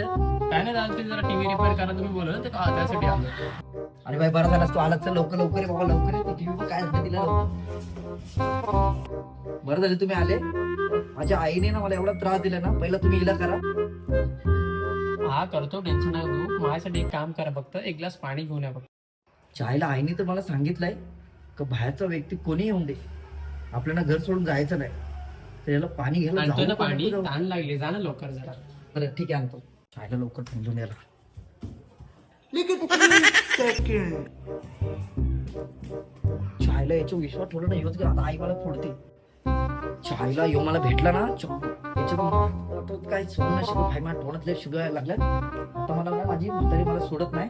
काय नाही दादा ते जरा टीव्ही रिपेअर करा तुम्ही बोलवलं ते का त्यासाठी आलो अरे बाई बरं झालं तू आला चल लवकर लवकर ये बाबा लवकर ये. टीव्ही काय झालं तिला? बरं झालं तुम्ही आले. माझ्या आईने ना मला एवढा त्रास दिला ना पहिला तुम्ही हिला करा. हा करतो टेन्शन नाही घेऊ. माझ्यासाठी एक काम करा फक्त एक ग्लास पाणी घेऊन या फक्त. चायला आईने तर मला सांगितलंय का बाहेरचा व्यक्ती कोणी येऊन दे. आपल्याला घर सोडून जायचं नाही. तर याला पाणी घ्यायला पाणी? ताण लागली जा ना लवकर जरा. बरं ठीक आहे आणतो. चायला लवकर समजून याला. याच्या विश्वास ठेवला ना योच आता आई मला फोडते. चायला यो मला भेटला ना आता काय सोडून नाही शकत भाई माझ्या तोंडातल्या शुगर लागल्या आता मला माझी म्हातारी मला सोडत नाही.